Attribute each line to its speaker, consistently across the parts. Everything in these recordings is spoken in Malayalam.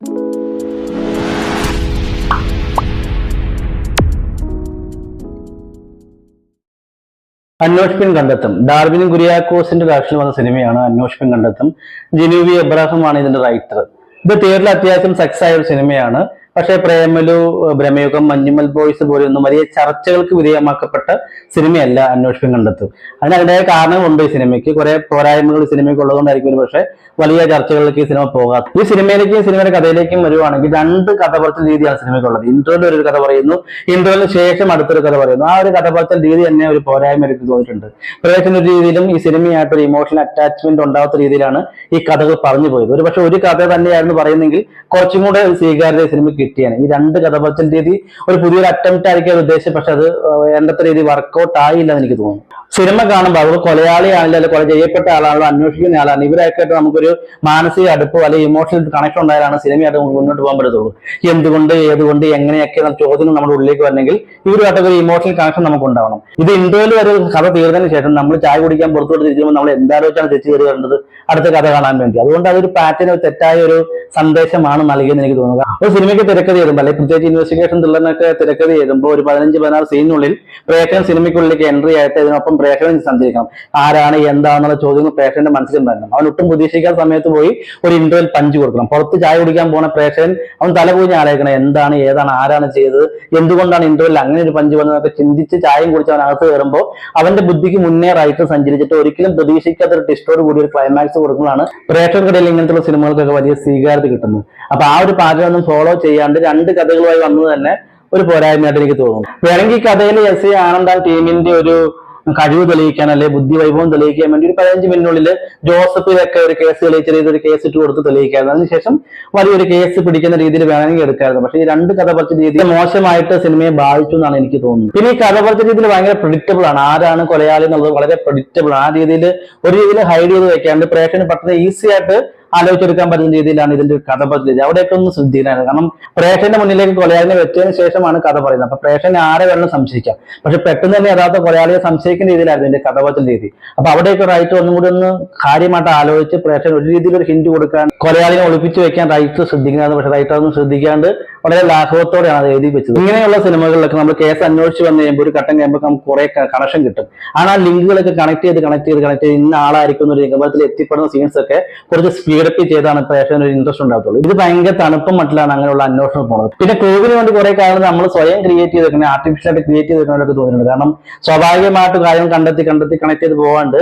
Speaker 1: അന്വേഷിപ്പിൻ കണ്ടെത്തും. ഡാർവിനും കുര്യാക്കോസിന്റെ ഡയറക്ഷൻ വന്ന സിനിമയാണ് അന്വേഷിപ്പിൻ കണ്ടെത്തും. ജനൂബി എബ്രാഹിം ആണ് ഇതിന്റെ റൈറ്റർ ഇത് തിയേറ്ററിൽ അത്യാവശ്യം സക്സസ് ആയ ഒരു സിനിമയാണ്. പക്ഷേ പ്രേമലു ഭ്രമയുഗം മഞ്ഞുമൽ ബോയ്സ് പോലെയൊന്നും വലിയ ചർച്ചകൾക്ക് വിധേയമാക്കപ്പെട്ട സിനിമയല്ല അന്വേഷണം കണ്ടെത്തും. അതിന് കാരണം കാരണങ്ങളുണ്ട് ഈ സിനിമയ്ക്ക്. കുറെ പോരായ്മകൾ സിനിമയ്ക്ക് ഉള്ളതുകൊണ്ടായിരിക്കും പക്ഷേ വലിയ ചർച്ചകളിലേക്ക് ഈ സിനിമ പോകാത്ത ഈ സിനിമയിലേക്കും സിനിമയുടെ കഥയിലേക്കും വരുവാണെങ്കിൽ രണ്ട് കഥ പറച്ചൽ രീതിയാണ് സിനിമയ്ക്കുള്ളത് ഇൻട്രോയിൽ ഒരു കഥ പറയുന്നു ഇൻട്രോയിന് ശേഷം അടുത്തൊരു കഥ പറയുന്നു. ആ ഒരു കഥ പറച്ചൽ രീതി തന്നെ ഒരു പോരായ്മ എനിക്ക് തോന്നിയിട്ടുണ്ട്. പ്രേക്ഷക രീതിയിലും ഈ സിനിമയായിട്ട് ഒരു ഇമോഷണൽ അറ്റാച്ച്മെന്റ് ഉണ്ടാവാത്ത രീതിയിലാണ് ഈ കഥകൾ പറഞ്ഞു പോയത്. ഒരു പക്ഷെ ഒരു കഥ തന്നെയായിരുന്നു പറയുന്നെങ്കിൽ കുറച്ചും കൂടെ സ്വീകാര്യത സിനിമയ്ക്ക് സിനിമ കിട്ടിയാണ്. ഈ രണ്ട് കഥാപാത്രത്തിന്റെ രീതി ഒരു പുതിയൊരു അറ്റംപ്റ്റ് ആയിരിക്കും അത് ഉദ്ദേശിച്ചത്. പക്ഷെ അത് വേണ്ടത്ര രീതി വർക്കൗട്ട് ആയില്ല എന്ന് എനിക്ക് തോന്നുന്നു. സിനിമ കാണുമ്പോൾ അവർ കൊലയാളിയാണല്ലോ അല്ലെങ്കിൽ കൊല ചെയ്യപ്പെട്ട ആളാണല്ലോ അന്വേഷിക്കുന്ന ആളാണ്. ഇവരൊക്കെ നമുക്കൊരു മാനസിക അടുപ്പോ അല്ലെങ്കിൽ ഇമോഷണൽ കണക്ഷൻ ഉണ്ടായാലാണ് സിനിമയായിട്ട് നമുക്ക് മുന്നോട്ട് പോകാൻ പറ്റത്തുള്ളൂ. എന്തുകൊണ്ട് ഏതുകൊണ്ട് എങ്ങനെയൊക്കെ ചോദ്യങ്ങൾ ചോദ്യം നമ്മുടെ ഉള്ളിലേക്ക് വരണമെങ്കിൽ ഇവരുമായിട്ട് ഒരു ഇമോഷണൽ കണക്ഷൻ നമുക്ക് ഉണ്ടാവണം. ഇത് ഇന്ത്യയിൽ ഒരു കഥ തീർന്നതിന് ശേഷം നമ്മൾ ചായ കുടിക്കാൻ പുറത്തോട്ട് തിരിച്ചുമ്പോൾ നമ്മൾ എന്താലോചിച്ചാണ് തിരിച്ചു കയറി വരേണ്ടത് അടുത്ത കഥ കാണാൻ വേണ്ടി. അതുകൊണ്ട് അതൊരു പാറ്റേൺ തെറ്റായ ഒരു സന്ദേശമാണ് നൽകിയെന്ന് എനിക്ക് തോന്നുക. ഒരു സിനിമയ്ക്ക് തിരക്കഥ എഴുതുമ്പോൾ അല്ലെങ്കിൽ പ്രത്യേകിച്ച് ഇൻവെസ്റ്റിഗേഷൻ ത്രില്ലറിനൊക്കെ തിരക്കഥ എഴുതുമ്പോൾ ഒരു പതിനഞ്ച് പതിനാറ് സീനുള്ളിൽ പ്രേക്ഷകൻ സിനിമയ്ക്കുള്ളിലേക്ക് എൻട്രി ആയിട്ട് ഇതിനൊപ്പം പ്രേക്ഷകൻ സഞ്ചരിക്കണം. ആരാണ് എന്താണെന്നുള്ള ചോദ്യങ്ങൾ പ്രേക്ഷകന്റെ മനസ്സിലും വരണം. അവൻ ഒട്ടും പ്രതീക്ഷിക്കാത്ത സമയത്ത് പോയി ഒരു ഇന്റർവെൽ പഞ്ച് കൊടുക്കണം. പുറത്ത് ചായ കുടിക്കാൻ പോണ പ്രേക്ഷകൻ അവൻ തലകൂഞ്ഞ് ആലോചിക്കണം എന്താണ് ഏതാണ് ആരാണ് ചെയ്തത്? എന്തുകൊണ്ടാണ് ഇന്റർവെൽ അങ്ങനെ ഒരു പഞ്ച് വന്നതൊക്കെ ചിന്തിച്ച് ചായയും കുടിച്ച് അവൻ അകത്ത് കയറുമ്പോൾ അവന്റെ ബുദ്ധിക്ക് മുന്നേ റൈറ്റർ സഞ്ചരിച്ചിട്ട് ഒരിക്കലും പ്രതീക്ഷിക്കാത്ത ഒരു ടിസ്റ്റോട് കൂടി ഒരു ക്ലൈമാക്സ് കൊടുക്കുന്നതാണ് പ്രേക്ഷകർക്കിടയിൽ ഇങ്ങനത്തെ സിനിമകൾക്കൊക്കെ വലിയ സ്വീകാര്യത കിട്ടുന്നത്. അപ്പൊ ആ ഒരു പാറ്റേൺ ഒന്നും ഫോളോ ചെയ്യാണ്ട് രണ്ട് കഥകളുമായി വന്നത് തന്നെ ഒരു പോരായ്മയായിട്ട് എനിക്ക് തോന്നുന്നു. വേണമെങ്കിൽ ഈ കഥയിൽ എസ് ആനന്ദ ടീമിന്റെ ഒരു കഴിവ് തെളിയിക്കാൻ അല്ലെ ബുദ്ധി വൈഭവം തെളിയിക്കാൻ വേണ്ടി ഒരു പതിനഞ്ച് മിനിറ്റിനുള്ളിൽ ജോസഫിലൊക്കെ ഒരു കേസ് തെളിയിച്ച രീതിയിൽ ഒരു കേസ് ഇട്ട് കൊടുത്ത് തെളിയിക്കായിരുന്നു. അതിനുശേഷം വലിയൊരു കേസ് പിടിക്കുന്ന രീതിയിൽ വേണമെങ്കിൽ എടുക്കായിരുന്നു. പക്ഷേ ഈ രണ്ട് കഥ പറച്ച രീതി മോശമായിട്ട് സിനിമയെ ബാധിച്ചു എന്നാണ് എനിക്ക് തോന്നുന്നത്. പിന്നെ ഈ കഥ പറച്ച രീതിയിൽ ഭയങ്കര പ്രിഡിക്റ്റബിൾ ആണ്. ആരാണ് കൊലയാളി എന്നുള്ളത് വളരെ പ്രഡിക്റ്റബിൾ ആ രീതിയിൽ ഒരു രീതിയിൽ ഹൈഡ് ചെയ്ത് വെക്കാണ്ട് പ്രേക്ഷകന് പെട്ടെന്ന് ഈസി ആയിട്ട് ആലോചിച്ചെടുക്കാൻ പറ്റുന്ന രീതിയിലാണ് ഇതിന്റെ കഥ പദ്ധതി അവിടെയൊക്കെ ഒന്ന് ശ്രദ്ധിക്കാനാണ് കാരണം പ്രേക്ഷന്റെ മുന്നിലേക്ക് കൊലയാളിനെ വെച്ചതിന് ശേഷമാണ് കഥ പറയുന്നത്. അപ്പൊ പ്രേക്ഷകനെ ആരെ വേണം സംശയിക്കാം. പക്ഷെ പെട്ടെന്ന് തന്നെ യഥാർത്ഥ കൊലയാളിയെ സംശയിക്കുന്ന രീതിയിലായിരുന്നു ഇതിന്റെ കഥ പദ്ധതി രീതി. അപ്പൊ അവിടെയൊക്കെ റൈറ്റ് ഒന്നും കൂടി ഒന്ന് കാര്യമായിട്ട് ആലോചിച്ച് പ്രേക്ഷകൻ ഒരു രീതിയിൽ ഒരു ഹിന്റ് കൊടുക്കാൻ കൊലയാളിനെ ഒളിപ്പിച്ചു വെക്കാൻ റൈറ്റ് ശ്രദ്ധിക്കുന്നത് പക്ഷെ റൈറ്റ് അതൊന്നും ശ്രദ്ധിക്കാണ്ട് വളരെ ലാഘവത്തോടെയാണ് അത് എഴുതി വെച്ചത്. ഇങ്ങനെയുള്ള സിനിമകളിലൊക്കെ നമ്മൾ കേസ് അന്വേഷിച്ച് വന്നു കഴിയുമ്പോൾ ഒരു ഘട്ടം കഴിയുമ്പോൾ നമുക്ക് കുറെ കണക്ഷൻ കിട്ടും. ആണ് ആ ലിങ്കുകളൊക്കെ കണക്ട് ചെയ്ത് കണക്ട് ചെയ്ത് കണക്ട് ചെയ്ത് ഇന്ന ആളായിരിക്കും ഒരു നിഗമനത്തിൽ എത്തിപ്പെടുന്ന സീൻസ് ഒക്കെ കുറച്ച് സ്പീഡപ്പ് ചെയ്താണ് പ്രേക്ഷകന് ഒരു ഇൻട്രസ്റ്റ് ഉണ്ടാകത്തുള്ളൂ. ഇത് ഭയങ്കര തണുപ്പും മട്ടിലാണ് അങ്ങനെയുള്ള അന്വേഷണം പോകുന്നത് പിന്നെ ക്രൂവിന് വേണ്ടി കുറെ കാലം നമ്മൾ സ്വയം ക്രിയേറ്റ് ചെയ്തേക്കുന്ന ആർട്ടിഫിഷ്യൽ ആയിട്ട് ക്രിയേറ്റ് ചെയ്തേക്കുന്നതൊക്കെ തോന്നുന്നുണ്ട്. കാരണം സ്വാഭാവികമായിട്ട് കാര്യം കണ്ടെത്തി കണ്ടെത്തി കണക്ട് ചെയ്ത് പോകാണ്ട്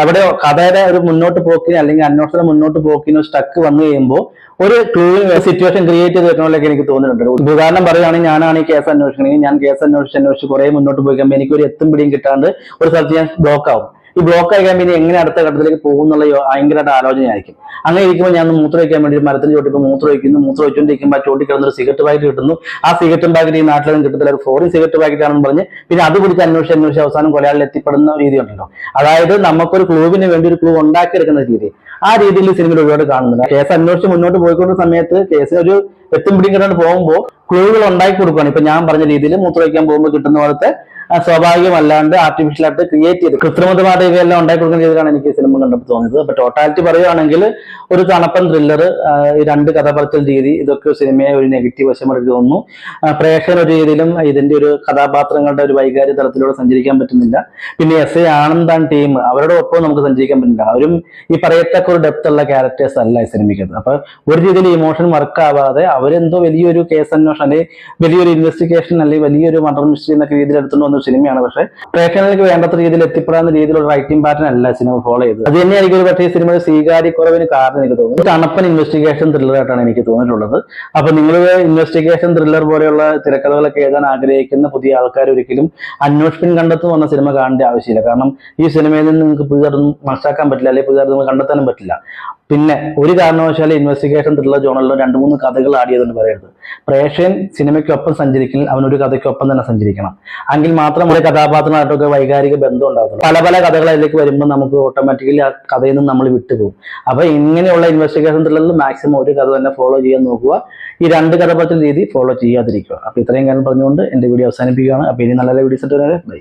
Speaker 1: അവിടെ കഥയുടെ ഒരു മുന്നോട്ട് പോക്കിന് അല്ലെങ്കിൽ അന്വേഷണം മുന്നോട്ട് പോക്കിനോ സ്റ്റക്ക് വന്നു കഴിയുമ്പോൾ ഒരു ക്ലൂ സിറ്റുവേഷൻ ക്രിയേറ്റ് ചെയ്ത് വെക്കണമല്ലൊക്കെ എനിക്ക് തോന്നുന്നുണ്ട്. ഉദാഹരണം പറയുകയാണെങ്കിൽ ഞാനാണ് ഈ കേസ് അന്വേഷിക്കണമെങ്കിൽ ഞാൻ കേസ് അന്വേഷിച്ച് അന്വേഷിച്ച് കുറെ മുന്നോട്ട് പോയി കഴിയുമ്പോൾ എനിക്ക് ഒരു എത്തും പിടിയും കിട്ടാണ്ട് ഒരു സ്ഥലത്ത് ഞാൻ ബ്ലോക്ക് ആവും. ഈ ബ്ലോക്ക് ആയി കഴിയുമ്പോൾ എങ്ങനെ അടുത്ത ഘട്ടത്തിലേക്ക് പോകും എന്നുള്ള യോ- ഭയങ്കരമായിട്ട് ആലോചനയായിരിക്കും. അങ്ങനെ ഇരിക്കുമ്പോൾ ഞാൻ മൂത്ര വയ്ക്കാൻ വേണ്ടി മരത്തിൽ ചോട്ടിപ്പോൾ മൂത്ര വയ്ക്കുന്നു മൂത്ര വെച്ചുകൊണ്ടിരിക്കുമ്പോൾ ആ ചോട്ടി കിടന്നൊരു സിഗരറ്റ് പാക്കറ്റ് കിട്ടുന്നു. ആ സിഗരറ്റ് പാക്കറ്റ് ഈ നാട്ടിലൊന്നും കിട്ടത്തില്ല. ഒരു ഫോറിൻ സിഗരറ്റ് പാക്കറ്റ് ആണെന്ന് പറഞ്ഞ് പിന്നെ അത് പിടിച്ച് അന്വേഷിച്ച് അന്വേഷിച്ച് അവസാനം കൊലയാളിൽ എത്തിപ്പെടുന്ന രീതി ഉണ്ടല്ലോ അതായത് നമുക്കൊരു ക്ലൂവിന് വേണ്ടി ഒരു ക്ലൂ ഉണ്ടാക്കിയെടുക്കുന്ന രീതി. ആ രീതിയിൽ സിനിമയിൽ ഒരുപാട് കാണുന്നുണ്ട്. കേസ് അന്വേഷിച്ച് മുന്നോട്ട് പോയിക്കൊണ്ട സമയത്ത് കേസ് ഒരു എത്തും പിടിയും കിട്ടാണ്ട് പോകുമ്പോൾ ക്ലൂകൾ ഉണ്ടാക്കി കൊടുക്കുകയാണ് ഇപ്പൊ ഞാൻ പറഞ്ഞ രീതിയിൽ മൂത്ര വയ്ക്കാൻ പോകുമ്പോൾ കിട്ടുന്ന പോലത്തെ സ്വാഭാവികമല്ലാണ്ട് ആർട്ടിഫിഷ്യൽ ആയിട്ട് ക്രിയേറ്റ് ചെയ്ത് കൃത്രിമതമായിട്ട് ഇവയെല്ലാം ഉണ്ടാക്കി കൊടുക്കുന്ന രീതിയിലാണ് എനിക്ക് സിനിമ കണ്ടപ്പോൾ തോന്നിയത്. അപ്പൊ ടോട്ടാലിറ്റി പറയുകയാണെങ്കിൽ ഒരു തണുപ്പൻ ത്രില്ലർ ഈ രണ്ട് കഥ രീതി ഇതൊക്കെ സിനിമയെ ഒരു നെഗറ്റീവ് വശം എനിക്ക് തോന്നുന്നു. പ്രേക്ഷകർ ഒരു രീതിയിലും ഇതിന്റെ ഒരു കഥാപാത്രങ്ങളുടെ ഒരു വൈകാരിക തലത്തിലൂടെ സഞ്ചരിക്കാൻ പറ്റുന്നില്ല. പിന്നെ എസ് എ ആനന്ദാൻ ടീം അവരുടെ ഒപ്പം നമുക്ക് സഞ്ചരിക്കാൻ പറ്റില്ല അവരും ഈ പറയത്തക്ക ഒരു ഡെപ്ത് ഉള്ള ക്യാരക്ടേഴ്സ് അല്ല ഈ സിനിമയ്ക്കത് അപ്പൊ ഒരു രീതിയിൽ ഇമോഷൻ വർക്ക് ആവാതെ അവരെന്തോ വലിയൊരു കേസ് അന്വേഷണം അല്ലെങ്കിൽ വലിയൊരു ഇൻവെസ്റ്റിഗേഷൻ അല്ലെങ്കിൽ വലിയൊരു മർഡർ മിസ്റ്ററി എന്നൊക്കെ രീതിയിൽ എടുത്തുകൊണ്ട് വന്ന സിനിമയാണ് പക്ഷേ പ്രേക്ഷകർക്ക് വേണ്ടത്ര രീതിയിൽ എത്തിപ്പെടാവുന്ന രീതിയിലുള്ള റൈറ്റിംഗ് പാറ്റേൺ അല്ല സിനിമ ഫോളോ ചെയ്തത്. അത് തന്നെയായിരിക്കും ഒരു പക്ഷേ സിനിമയുടെ സ്വീകാര്യക്കുറവിന് കാരണം എനിക്ക് തോന്നുന്നു തണുപ്പൻ ഇൻവെസ്റ്റിഗേഷൻ ത്രില്ലറായിട്ടാണ് എനിക്ക് തോന്നിയിട്ടുള്ളത്. അപ്പൊ നിങ്ങൾ ഇൻവെസ്റ്റിഗേഷൻ ത്രില്ലർ പോലെയുള്ള തിരക്കഥകളൊക്കെ എഴുതാൻ ആഗ്രഹിക്കുന്ന പുതിയ ആൾക്കാർ ഒരിക്കലും അന്വേഷണം കണ്ടെത്തും വന്ന സിനിമ കാണേണ്ട ആവശ്യമില്ല. കാരണം ഈ സിനിമയിൽ നിന്ന് നിങ്ങൾക്ക് പുതിയതും മനസ്സിലാക്കാൻ പറ്റില്ല അല്ലെങ്കിൽ നിങ്ങൾക്ക് കണ്ടെത്താനും പറ്റില്ല. പിന്നെ ഒരു കാരണവശാലും ഇൻവെസ്റ്റിഗേഷൻ ത്രില്ലർ ജോണലിലോ രണ്ട് മൂന്ന് കഥകൾ ചെയ്തുകൊണ്ട് പറയരുത്. പ്രേക്ഷകൻ സിനിമയ്ക്കൊപ്പം സഞ്ചരിക്കണം അവൻ ഒരു കഥയ്ക്കൊപ്പം തന്നെ സഞ്ചരിക്കണം. എങ്കിൽ മാത്രം ഒരു കഥാപാത്രമായിട്ടൊക്കെ വൈകാരിക ബന്ധം ഉണ്ടാകുള്ളൂ പല പല കഥകളിലേക്ക് വരുമ്പോൾ നമുക്ക് ഓട്ടോമാറ്റിക്കലി ആ കഥയിൽ നിന്ന് നമ്മൾ വിട്ടുപോകും. അപ്പൊ ഇങ്ങനെയുള്ള ഇൻവെസ്റ്റിഗേഷൻ ത്രില്ലറിൽ മാക്സിമം ഒരു കഥ തന്നെ ഫോളോ ചെയ്യാൻ നോക്കുക. ഈ രണ്ട് കഥാപാത്ര രീതി ഫോളോ ചെയ്യാതിരിക്കുക. അപ്പൊ ഇത്രയും കാര്യം പറഞ്ഞുകൊണ്ട് എന്റെ വീഡിയോ അവസാനിപ്പിക്കുകയാണ്. അപ്പൊ ഇനി നല്ല വീഡിയോസ് ബൈ